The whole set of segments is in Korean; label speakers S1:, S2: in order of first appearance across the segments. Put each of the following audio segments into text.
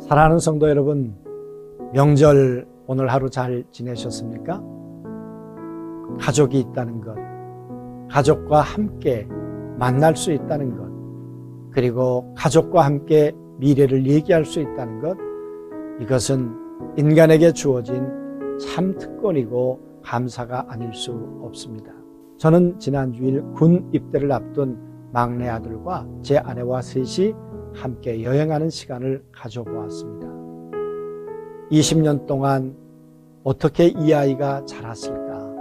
S1: 사랑하는 성도 여러분, 명절 오늘 하루 잘 지내셨습니까? 가족이 있다는 것, 가족과 함께 만날 수 있다는 것, 그리고 가족과 함께 미래를 얘기할 수 있다는 것, 이것은 인간에게 주어진 참 특권이고 감사가 아닐 수 없습니다. 저는 지난 주일 군 입대를 앞둔 막내 아들과 제 아내와 셋이 함께 여행하는 시간을 가져보았습니다. 20년 동안 어떻게 이 아이가 자랐을까?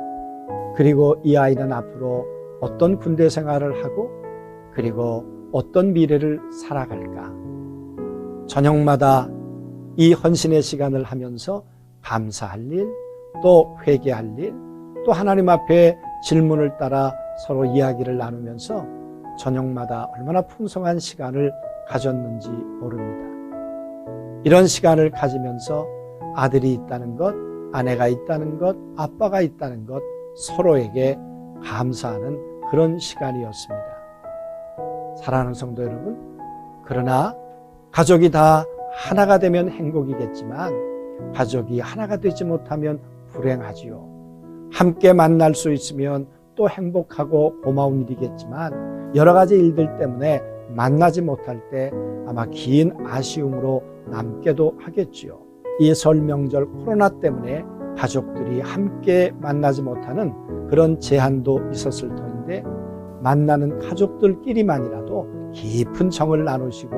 S1: 그리고 이 아이는 앞으로 어떤 군대 생활을 하고 그리고 어떤 미래를 살아갈까? 저녁마다 이 헌신의 시간을 하면서 감사할 일, 또 회개할 일, 또 하나님 앞에 질문을 따라 서로 이야기를 나누면서 저녁마다 얼마나 풍성한 시간을 가졌는지 모릅니다. 이런 시간을 가지면서 아들이 있다는 것, 아내가 있다는 것, 아빠가 있다는 것, 서로에게 감사하는 그런 시간이었습니다. 사랑하는 성도 여러분, 그러나 가족이 다 하나가 되면 행복이겠지만 가족이 하나가 되지 못하면 불행하지요. 함께 만날 수 있으면 또 행복하고 고마운 일이겠지만 여러 가지 일들 때문에 만나지 못할 때 아마 긴 아쉬움으로 남게도 하겠지요. 이 설 명절 코로나 때문에 가족들이 함께 만나지 못하는 그런 제한도 있었을 터인데 만나는 가족들끼리만이라도 깊은 정을 나누시고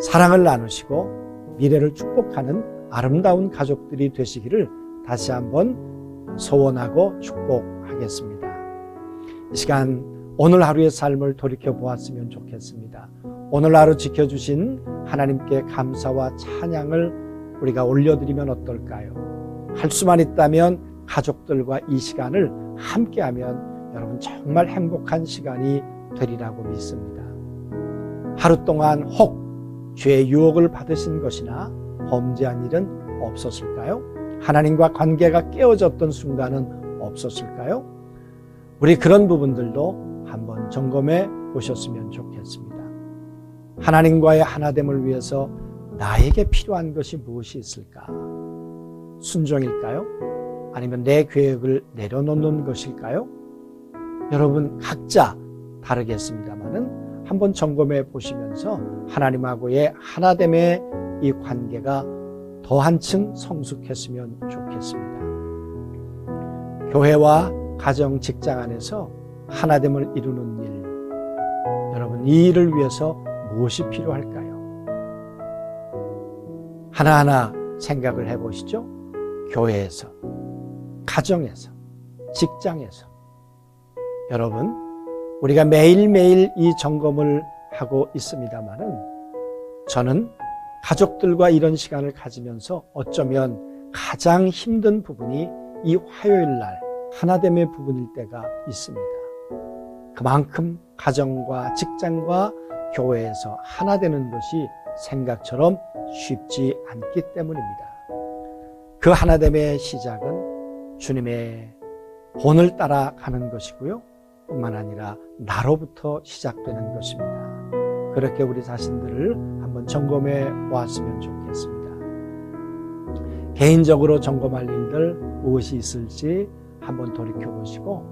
S1: 사랑을 나누시고 미래를 축복하는 아름다운 가족들이 되시기를 다시 한번 소원하고 축복하겠습니다. 이 시간 오늘 하루의 삶을 돌이켜 보았으면 좋겠습니다. 오늘 하루 지켜주신 하나님께 감사와 찬양을 우리가 올려드리면 어떨까요? 할 수만 있다면 가족들과 이 시간을 함께하면 여러분 정말 행복한 시간이 되리라고 믿습니다. 하루 동안 혹 죄의 유혹을 받으신 것이나 범죄한 일은 없었을까요? 하나님과 관계가 깨어졌던 순간은 없었을까요? 우리 그런 부분들도 한번 점검해 보셨으면 좋겠습니다. 하나님과의 하나됨을 위해서 나에게 필요한 것이 무엇이 있을까? 순종일까요? 아니면 내 계획을 내려놓는 것일까요? 여러분 각자 다르겠습니다만은 한번 점검해 보시면서 하나님하고의 하나됨의 이 관계가 더 한층 성숙했으면 좋겠습니다. 교회와 가정, 직장 안에서 하나됨을 이루는 일, 여러분 이 일을 위해서 무엇이 필요할까요? 하나하나 생각을 해보시죠. 교회에서, 가정에서, 직장에서. 여러분, 우리가 매일매일 이 점검을 하고 있습니다만은 저는 가족들과 이런 시간을 가지면서 어쩌면 가장 힘든 부분이 이 화요일 날 하나됨의 부분일 때가 있습니다. 그만큼 가정과 직장과 교회에서 하나 되는 것이 생각처럼 쉽지 않기 때문입니다. 그 하나됨의 시작은 주님의 본을 따라가는 것이고요. 뿐만 아니라 나로부터 시작되는 것입니다. 그렇게 우리 자신들을 한번 점검해 보았으면 좋겠습니다. 개인적으로 점검할 일들 무엇이 있을지 한번 돌이켜 보시고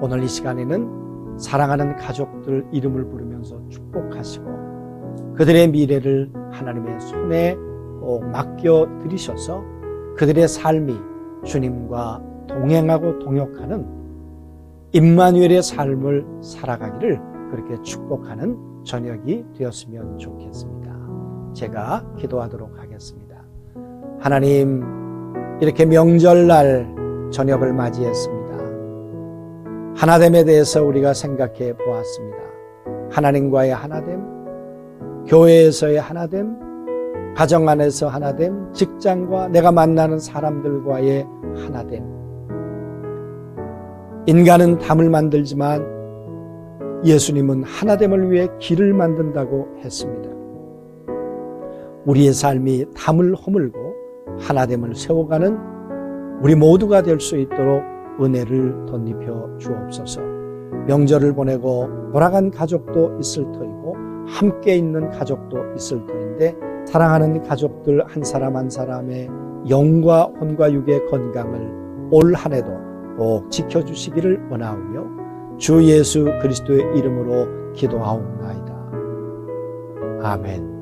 S1: 오늘 이 시간에는 사랑하는 가족들 이름을 부르면서 축복하시고 그들의 미래를 하나님의 손에 꼭 맡겨 드리셔서 그들의 삶이 주님과 동행하고 동역하는 임마누엘의 삶을 살아가기를 그렇게 축복하는 저녁이 되었으면 좋겠습니다. 제가 기도하도록 하겠습니다. 하나님, 이렇게 명절날 저녁을 맞이했습니다. 하나됨에 대해서 우리가 생각해 보았습니다. 하나님과의 하나됨, 교회에서의 하나됨, 가정 안에서 하나됨, 직장과 내가 만나는 사람들과의 하나됨. 인간은 담을 만들지만 예수님은 하나됨을 위해 길을 만든다고 했습니다. 우리의 삶이 담을 허물고 하나됨을 세워가는 우리 모두가 될 수 있도록 은혜를 덧입혀 주옵소서. 명절을 보내고 돌아간 가족도 있을 터이고 함께 있는 가족도 있을 터인데 사랑하는 가족들 한 사람 한 사람의 영과 혼과 육의 건강을 올 한 해도 꼭 지켜주시기를 원하오며 주 예수 그리스도의 이름으로 기도하옵나이다. 아멘.